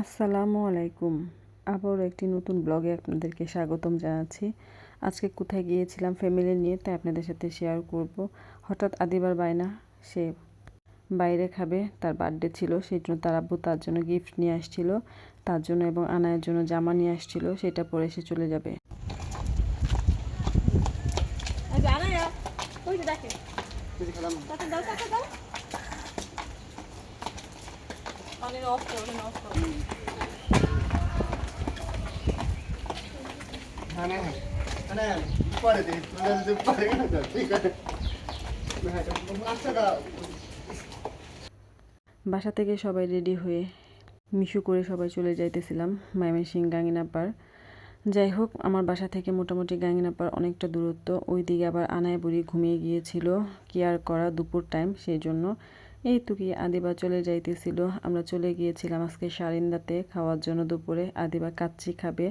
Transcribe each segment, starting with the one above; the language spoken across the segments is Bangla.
আসসালামু আলাইকুম। আবারও একটি নতুন ব্লগে আপনাদেরকে স্বাগতম জানাচ্ছি। আজকে কোথায় গিয়েছিলাম ফ্যামিলি নিয়ে, তাই আপনাদের সাথে শেয়ার করব। হঠাৎ আদিবার বায়না, সে বাইরে খাবে, তার বার্থডে ছিল সেই জন্য তার আব্বু তার জন্য গিফট নিয়ে আসছিল। তার জন্য এবং আনায়ের জন্য জামা নিয়ে আসছিল, সেটা পরে সে চলে যাবে। মানে মানে পরে দিই যদি পরে গেলে তো ঠিক আছে আচ্ছা বাসা থেকে সবাই রেডি হয়ে মিশু করে সবাই চলে যাইতেছিলাম ময়মনসিং গাঙ্গিনাপার যাই হোক আমার বাসা থেকে মোটামুটি গাঙ্গিনাপার অনেকটা দূরত্ব। ওই দিকে আবার আনায় বুড়ি ঘুমিয়ে গিয়েছিল কেয়ার করা দুপুর টাইম সেই জন্য এই তো কি আদিবা চলে যাইতেছিল। আমরা চলে গিয়েছিলাম আজকে সারিন্দাতে খাওয়ার জন্য দুপুরে। আদিবা কাচ্চি খাবে।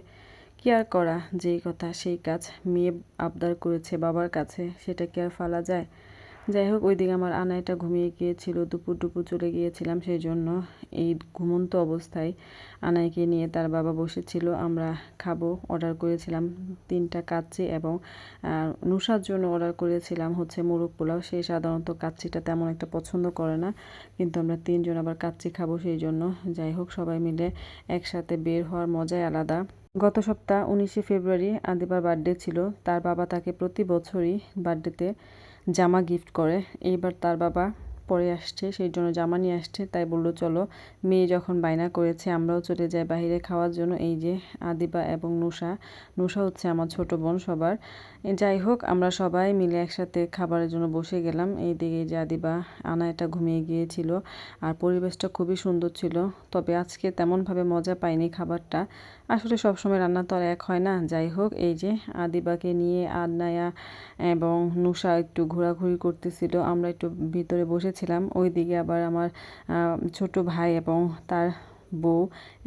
কি আর করা? যেই কথা, সেই কাজ। মেয়ে আবদার করেছে বাবার কাছে। সেটা কি আর ফালা যায়? যাই হোক, ওইদিকে আমার আনাইটা ঘুমিয়ে গিয়েছিল। দুপুর দুপুর চলে গিয়েছিলাম সেই জন্য। এই ঘুমন্ত অবস্থায় আনাইকে নিয়ে তার বাবা বসেছিল। আমরা খাব, অর্ডার করেছিলাম তিনটা কাচ্চি এবং নুসার জন্য অর্ডার করেছিলাম হচ্ছে মোরগ পোলাও। সে সাধারণত কাচ্চিটা তেমন একটা পছন্দ করে না, কিন্তু আমরা তিনজন আবার কাচ্চি খাব সেই জন্য। যাই হোক, সবাই মিলে একসাথে বের হওয়ার মজাই আলাদা। গত সপ্তাহ উনিশে ফেব্রুয়ারি আদিবার বার্থডে ছিল। তার বাবা তাকে প্রতি বছরই বার্থডেতে জামা গিফট করে। এইবার তার বাবা পরে আসছে, সেই জন্য জামা নিয়ে আসছে। তাই বলল, চলো, মেয়ে যখন বায়না করেছে, আমরাও চলে যাই বাহিরে খাওয়ার জন্য। এই যে আদিবা এবং নুষা। নুষা হচ্ছে আমার ছোট বোন সবার। যাই হোক, আমরা সবাই মিলে একসাথে খাবারের জন্য বসে গেলাম। এই দিকে যে আদিবা আনা এটা ঘুমিয়ে গিয়েছিল আর পরিবেশটা খুবই সুন্দর ছিল। তবে আজকে তেমনভাবে মজা পাইনি খাবারটা। আসলে সবসময় রান্না তো আর এক হয় না। যাই হোক, এই যে আদিবাকে নিয়ে আদনায়া এবং নুষা একটু ঘোরাঘুরি করতেছিল। আমরা একটু ভিতরে বসেছিলাম ওই দিকে আবার আমার ছোট ভাই এবং তার বউ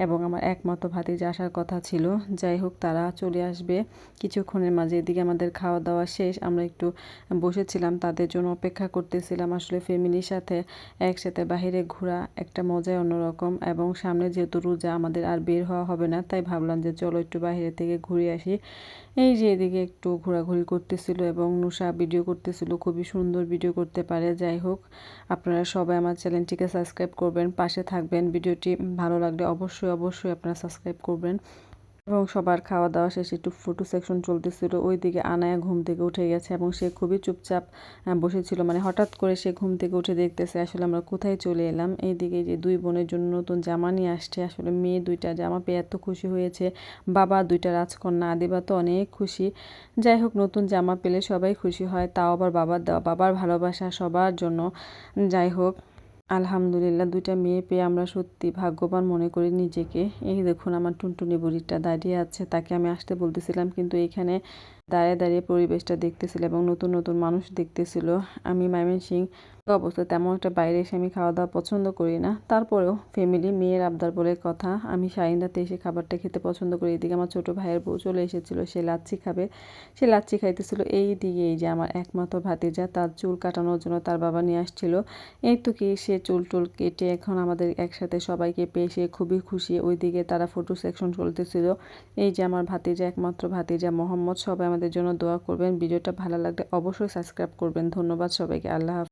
এবং আমার একমাত্র ভাতিজা আসার কথা ছিল। যাই হোক, তারা চলে আসবে কিছুক্ষণের মাঝে। এদিকে আমাদের খাওয়া দাওয়া শেষ। আমরা একটু বসেছিলাম, তাদের জন্য অপেক্ষা করতেছিলাম। আসলে ফ্যামিলির সাথে একসাথে বাহিরে ঘোরা একটা মজাই অন্যরকম এবং সামনে যেহেতু রোজা, আমাদের আর বের হওয়া হবে না, তাই ভাবলাম যে চলো একটু বাহিরে থেকে ঘুরে আসি। এই যে এদিকে একটু ঘোরাঘুরি করতেছিল এবং নুষা ভিডিও করতেছিল, খুবই সুন্দর ভিডিও করতে পারে। যাই হোক, আপনারা সবাই আমার চ্যানেলটিকে সাবস্ক্রাইব করবেন, পাশে থাকবেন। ভিডিওটি ভালো লাগলে অবশ্যই অবশ্যই আপনারা সাবস্ক্রাইব করবেন। এবং সবার খাওয়া দাওয়া শেষে, একটু ফটো সেকশন চলতেছিল ওই দিকে আনায়া ঘুম থেকে উঠে গেছে এবং সে খুবই চুপচাপ বসেছিল। মানে হঠাৎ করে সে ঘুম থেকে উঠে দেখতেছে, আসলে আমরা কোথায় চলে এলাম? এইদিকে যে দুই বোনের জন্য নতুন জামা নিয়ে আসছে। আসলে মেয়ে দুইটা জামা পেয়ে এত খুশি হয়েছে। বাবা দুইটা রাজকন্যা, আদিবা তো অনেক খুশি। যাই হোক, নতুন জামা পেলে সবাই খুশি হয়, তাও আবার বাবার দেওয়া, বাবার ভালোবাসা সবার জন্য। যাই হোক আলহামদুলিল্লাহ, দুইটা মেয়ে পেয়ে আমরা সত্যি ভাগ্যবান মনে করি নিজেকে। এই দেখুন আমার টুনটুনি বুড়িটা দাঁড়িয়ে আছে, তাকে আমি আসতে বলতেছিলাম, কিন্তু এখানে দাঁড়িয়ে দাঁড়িয়ে পরিবেশটা দেখতেছিল এবং নতুন নতুন মানুষ দেখতেছিল। আমি সিং অবস্থা তেমন একটা বাইরে এসে আমি খাওয়া দাওয়া পছন্দ করি না। তারপরেও ফ্যামিলি মেয়ের আবদার বলে কথা। আমি সাইন্দাতে এসে খাবারটা খেতে পছন্দ করি। এদিকে আমার ছোট ভাইয়ের বউ চলে এসেছিল, সে লাচ্ছি খাবে। সে লাচ্ছি খাইতেছিল এই দিকে, এই যে আমার একমাত্র ভাতিজা, তার চুল কাটানোর জন্য তার বাবা নিয়ে আসছিল। এই তো কি, সে চুল টুল কেটে এখন আমাদের একসাথে সবাইকে পেয়ে সে খুবই খুশি। ওইদিকে তারা ফটো সেকশন চলতেছিল। এই যে আমার ভাতিজা, একমাত্র ভাতিজা মোহাম্মদ, সবাই আমাদের জন্য দোয়া করবেন। ভিডিওটা ভালো লাগলে অবশ্যই সাবস্ক্রাইব করবেন। ধন্যবাদ সবাইকে। আল্লাহ